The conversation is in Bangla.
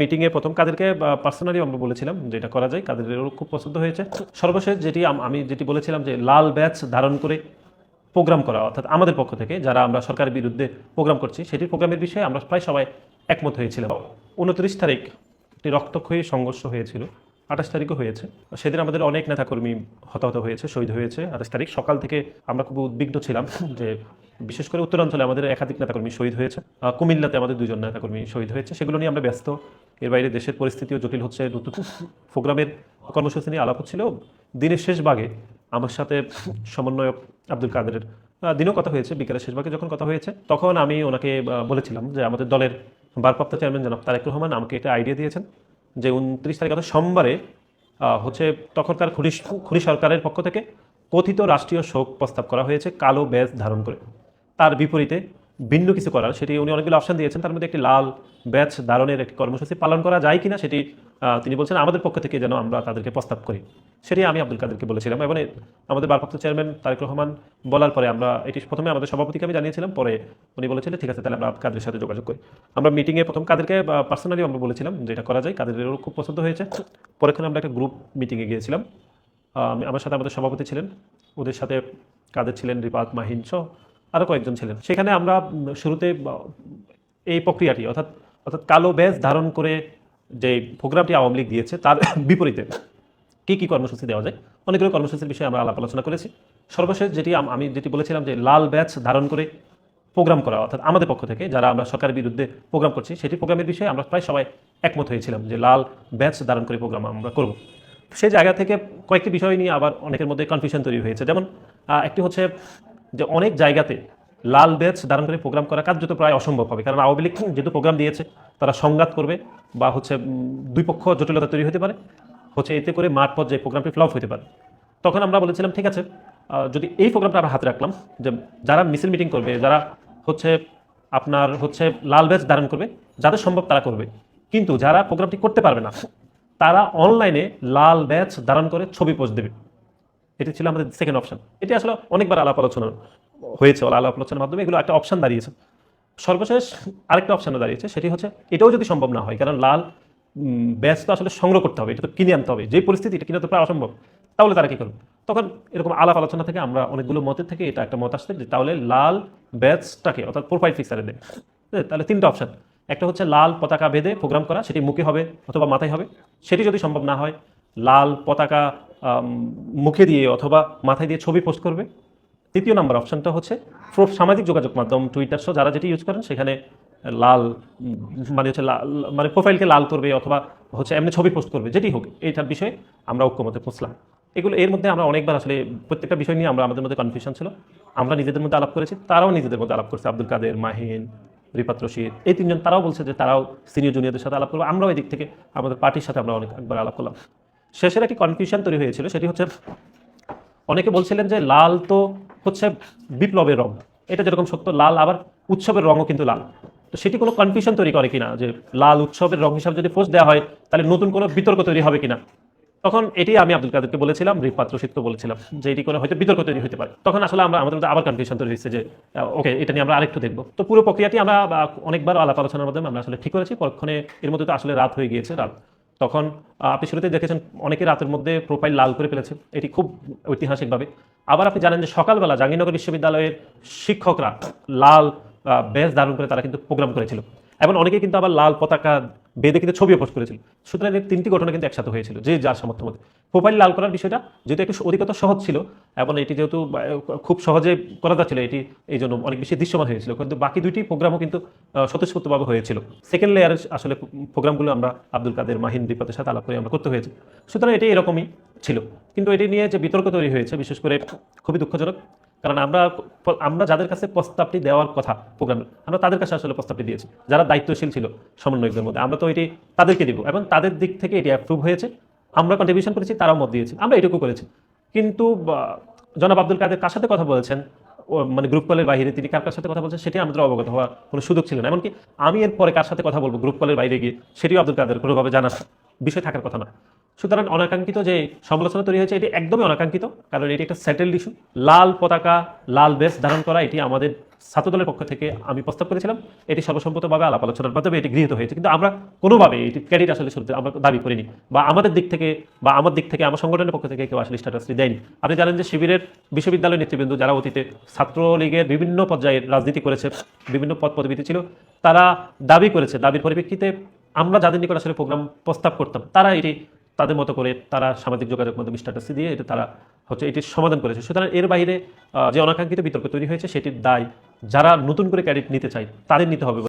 মিটিংয়ে প্রথম কাদেরকে পার্সোনালি আমরা বলেছিলাম যে এটা করা যায়, কাদেরও খুব পছন্দ হয়েছে। সর্বশেষ যেটি আমি যেটি বলেছিলাম যে লাল ব্যাচ ধারণ করে প্রোগ্রাম করা, অর্থাৎ আমাদের পক্ষ থেকে যারা আমরা সরকারের বিরুদ্ধে প্রোগ্রাম করছি, সেটির প্রোগ্রামের বিষয়ে আমরা প্রায় সবাই একমত হয়েছিলাম। উনত্রিশ তারিখ একটি রক্তক্ষয়ী সংঘর্ষ হয়েছিল। আঠাশ তারিখও হয়েছে। সেদিন আমাদের অনেক নেতাকর্মী হতাহত হয়েছে, শহীদ হয়েছে আঠাশ তারিখ। সকাল থেকে আমরা খুব উদ্বিগ্ন ছিলাম যে বিশেষ করে উত্তরাঞ্চলে আমাদের একাধিক নেতাকর্মী শহীদ হয়েছে। কুমিল্লাতে আমাদের দুজন নেতাকর্মী শহীদ হয়েছে। সেগুলো নিয়ে আমরা ব্যস্ত। এর বাইরে দেশের পরিস্থিতিও জটিল হচ্ছে, নতুন প্রোগ্রামের কর্মসূচি নিয়ে আলাপ হচ্ছিল। দিনের শেষ ভাগে আমার সাথে সমন্বয়ক আব্দুল কাদেরের দিনও কথা হয়েছে। বিকেলের শেষ ভাগে যখন কথা হয়েছে, তখন আমি ওনাকে বলেছিলাম যে আমাদের দলের ভারপ্রাপ্ত চেয়ারম্যান জনাব তারেক রহমান আমাকে এটা আইডিয়া দিয়েছেন। যে উনত্রিশ তারিখ অর্থাৎ সোমবারে হচ্ছে তখনকার খুরি খুনি সরকারের পক্ষ থেকে কথিত রাষ্ট্রীয় শোক প্রস্তাব করা হয়েছে কালো ব্যাজ ধারণ করে। তার বিপরীতে ভিন্ন কিছু করার, সেটি উনি অনেকগুলো অপশান দিয়েছেন। তার মধ্যে একটি লাল ব্যাচ ধারণের একটি কর্মসূচি পালন করা যায় কিনা সেটি তিনি বলছেন, আমাদের পক্ষ থেকে যেন আমরা তাদেরকে প্রস্তাব করি। সেটি আমি আব্দুল কাদেরকে বলেছিলাম এবং আমাদের ভারপ্রাপ্ত চেয়ারম্যান তারেক রহমান বলার পরে আমরা এটি প্রথমে আমাদের সভাপতিকে আমি জানিয়েছিলাম, পরে উনি বলেছিলেন, ঠিক আছে, তাহলে আমরা কাদের সাথে যোগাযোগ করি? আমরা মিটিংয়ে প্রথম কাদেরকে পার্সোনালি আমরা বলেছিলাম যে এটা করা যায় কাদেরও খুব পছন্দ হয়েছে। পরেক্ষণে আমরা একটা গ্রুপ মিটিংয়ে গিয়েছিলাম। আমার সাথে আমাদের সভাপতি ছিলেন, ওদের সাথে কাদের ছিলেন, রিপাত মাহিন সহ আরও কয়েকজন ছিলেন। সেখানে আমরা শুরুতে এই প্রক্রিয়াটি, অর্থাৎ অর্থাৎ কালো ব্যাজ ধারণ করে যে প্রোগ্রামটি আওয়ামী লীগ দিয়েছে, তার বিপরীতে কী কী কর্মসূচি দেওয়া যায়? অনেকগুলো কর্মসূচির বিষয়ে আমরা আলাপ আলোচনা করেছি। সর্বশেষ যেটি আমি যেটি বলেছিলাম যে লাল ব্যাচ ধারণ করে প্রোগ্রাম করা, অর্থাৎ আমাদের পক্ষ থেকে যারা আমরা সরকারের বিরুদ্ধে প্রোগ্রাম করছি, সেটি প্রোগ্রামের বিষয়ে আমরা প্রায় সবাই একমত হয়েছিলাম যে লাল ব্যাচ ধারণ করে প্রোগ্রাম আমরা করব। সেই জায়গা থেকে কয়েকটি বিষয় নিয়ে আবার অনেকের মধ্যে কনফিউশন তৈরি হয়েছে। যেমন একটি হচ্ছে যে অনেক জায়গাতে লাল ব্যাচ ধারণ করে প্রোগ্রাম করা কার্যত প্রায় অসম্ভব হবে। কারণ আওয়ামী লীগ যেহেতু প্রোগ্রাম দিয়েছে, তারা সংঘাত করবে বা হচ্ছে দুই পক্ষ জটিলতা তৈরি হতে পারে, হচ্ছে এতে করে মাঠ পর্যায়ে প্রোগ্রামটি ফ্লপ হতে পারে। তখন আমরা বলেছিলাম, ঠিক আছে যদি এই প্রোগ্রামটা আমরা হাতে রাখলাম, যে যারা মিছিল মিটিং করবে, যারা হচ্ছে আপনার হচ্ছে লাল ব্যাচ ধারণ করবে, যাদের সম্ভব তারা করবে। কিন্তু যারা প্রোগ্রামটি করতে পারবে না, তারা অনলাইনে লাল ব্যাচ ধারণ করে ছবি পোস্ট দেবে। এটি ছিল আমাদের সেকেন্ড অপশন এটি আসলে অনেকবার আলাপ আলোচনা হয়েছে আলাপ আলোচনার মাধ্যমে এগুলো একটা অপশন দাঁড়িয়েছে। সর্বশেষ আরেকটা অপশানে দাঁড়িয়েছে সেটি হচ্ছে এটাও যদি সম্ভব না হয় কারণ লাল ব্যাচ তো আসলে সংগ্রহ করতে হবে এটা তো কিনে আনতে হবে যে পরিস্থিতি এটা কিনে তো প্রায় অসম্ভব তাহলে তারা কী করবে? তখন এরকম আলাপ আলোচনা থেকে আমরা অনেকগুলো মতের থেকে এটা একটা মত আসছে যে তাহলে লাল ব্যাচটাকে অর্থাৎ প্রোফাইল ফিক্সারে হ্যাঁ, তাহলে তিনটা অপশান একটা হচ্ছে লাল পতাকা বেঁধে প্রোগ্রাম করা সেটি মুখে হবে অথবা মাথায় হবে সেটি যদি সম্ভব না হয় লাল পতাকা মুখে দিয়ে অথবা মাথায় দিয়ে ছবি পোস্ট করবে তৃতীয় নাম্বার অপশনটা হচ্ছে সামাজিক যোগাযোগ মাধ্যম টুইটার সহ যারা যেটি ইউজ করেন, সেখানে লাল মানে হচ্ছে লাল মানে প্রোফাইলকে লাল করবে অথবা হচ্ছে এমনি ছবি পোস্ট করবে, যেটি হোক, এইটার বিষয়ে আমরা ঐক্যমতে পৌঁছলাম এগুলো এর মধ্যে আমরা অনেকবার আসলে প্রত্যেকটা বিষয় নিয়ে আমরা আমাদের মধ্যে কনফিউশন ছিল। আমরা নিজেদের মধ্যে আলাপ করেছি, তারাও নিজেদের মধ্যে আলাপ করছে। আব্দুল কাদের, মাহিন, রিপাত রশিদ, এই তিনজন তারাও বলছে যে তারাও সিনিয়র জুনিয়রদের সাথে আলাপ করব। আমরাও এই দিক থেকে আমাদের পার্টির সাথে আমরা অনেক একবার আলাপ করলাম। শেষের একটি কনফিউশন তৈরি হয়েছিল, সেটি হচ্ছে অনেকে বলছিলেন যে লাল তো হচ্ছে বিপ্লবের রং। এটা যেরকম সত্য, লাল আবার উৎসবের রঙও কিন্তু লাল। তো সেটি কোনো কনফিউশন তৈরি করে কিনা যে লাল উৎসবের রং হিসাবে যদি পোস্ট দেওয়া হয়, তাহলে নতুন কোনো বিতর্ক তৈরি হবে কিনা? তখন এটি আমি আব্দুল কাদেরকে বলেছিলাম রিপাত রশিদকে বলেছিলাম যে এটি করে হয়তো বিতর্ক তৈরি হতে পারে। তখন আসলে আমরা, আমাদের মধ্যে আবার কনফিউশন তৈরি হয়েছে যে ওকে এটা নিয়ে আমরা আরেকটু দেখব। তো পুরো প্রক্রিয়াটি আমরা অনেকবার আলাপ আলোচনার মাধ্যমে আমরা আসলে ঠিক করেছি। পরক্ষণে এর মধ্যে তো আসলে রাত হয়ে গিয়েছে, রাত তখন আপনি শুরুতে দেখেছেন অনেকে রাতের মধ্যে প্রোফাইল লাল করে ফেলেছে। এটি খুব ঐতিহাসিকভাবে। আবার আপনি জানেন যে সকালবেলা জাহাঙ্গীরনগর বিশ্ববিদ্যালয়ের শিক্ষকরা লাল বেশ ধারণ করে তারা কিন্তু প্রোগ্রাম করেছিল। এবং অনেকে কিন্তু আবার লাল পতাকা বেঁধে কিন্তু ছবিও পোস্ট করেছিল। সুতরাং এই তিনটি ঘটনা কিন্তু একসাথে হয়েছিল, যে যার সামর্থ্য মধ্যে প্রোফাইল লাল করার বিষয়টা যেহেতু একটু অধিকতর সহজ ছিল এবং এটি যেহেতু খুব সহজে করা যাচ্ছিল, এটি, এই জন্য অনেক বেশি দৃশ্যমান হয়েছিল। কিন্তু বাকি দুইটি প্রোগ্রামও কিন্তু স্বতঃস্ফূর্তভাবে হয়েছিল। সেকেন্ড লেয়ারের আসলে প্রোগ্রামগুলো আমরা আব্দুল কাদের, মাহিন রিপাতের সাথে আলাপ করে আমরা করতে হয়েছে। সুতরাং এটি এরকমই ছিল। কিন্তু এটি নিয়ে যে বিতর্ক তৈরি হয়েছে, বিশেষ করে খুবই দুঃখজনক কারণ আমরা আমরা যাদের কাছে প্রস্তাবটি দেওয়ার কথা প্রোগ্রামে আমরা তাদের কাছে আসলে প্রস্তাবটি দিয়েছি। যারা দায়িত্বশীল ছিল সমন্বয়কদের মধ্যে, আমরা তো এটি তাদেরকে দিব এবং তাদের দিক থেকে এটি অ্যাপ্রুভ হয়েছে। আমরা কন্ট্রিবিউশন করেছি, তারাও মত দিয়েছে, আমরা এটুকু করেছি। কিন্তু জনাব আব্দুল কাদের কার সাথে কথা বলেছেন? মানে গ্রুপ কলের বাইরে তিনি কার কার সাথে কথা বলছেন সেটি আমাদের অবগত হওয়ার কোনো সুযোগ ছিল না। এমনকি আমি এরপরে কার সাথে কথা বলব গ্রুপ কলের বাইরে গিয়ে, সেটিও আব্দুল কাদের কোনোভাবে জানার বিষয় থাকার কথা না। সুতরাং অনাকাঙ্ক্ষিত যে সমালোচনা তৈরি হয়েছে, এটি একদমই অনাকাঙ্ক্ষিত, কারণ এটি একটা সেটেলড ইস্যু লাল পতাকা, লাল বেস ধারণ করা, এটি আমাদের ছাত্রদলের পক্ষ থেকে আমি প্রস্তাব করেছিলাম। এটি সর্বসম্মতভাবে আলাপ আলোচনার মাধ্যমে এটি গৃহীত হয়েছে। কিন্তু আমরা কোনোভাবে এটি ক্রেডিট আসলে শুরুতে আমরা দাবি করিনি, বা আমাদের দিক থেকে, বা আমার দিক থেকে, আমার সংগঠনের পক্ষ থেকে কেউ আসলে স্ট্যাটাসটি দেয়নি। আপনি জানেন যে শিবিরের বিশ্ববিদ্যালয় নেতৃবৃন্দ, যারা অতীতে ছাত্রলীগের বিভিন্ন পর্যায়ে রাজনীতি করেছে, বিভিন্ন পদ পদবিতে ছিল, তারা দাবি করেছে। দাবির পরিপ্রেক্ষিতে আমরা যাদের নিকট আসলে প্রোগ্রাম প্রস্তাব করতাম, তারা এটি তাদের মতো করে তারা সামাজিক যোগাযোগ মধ্যে স্ট্যাটাস দিয়ে এটা তারা হচ্ছে এটির সমাধান করেছে। সুতরাং এর বাইরে যে অনাকাঙ্ক্ষিত বিতর্ক তৈরি হয়েছে, সেটির দায় যারা নতুন করে ক্যাডিট নিতে চায়, তাদের নিতে হবে।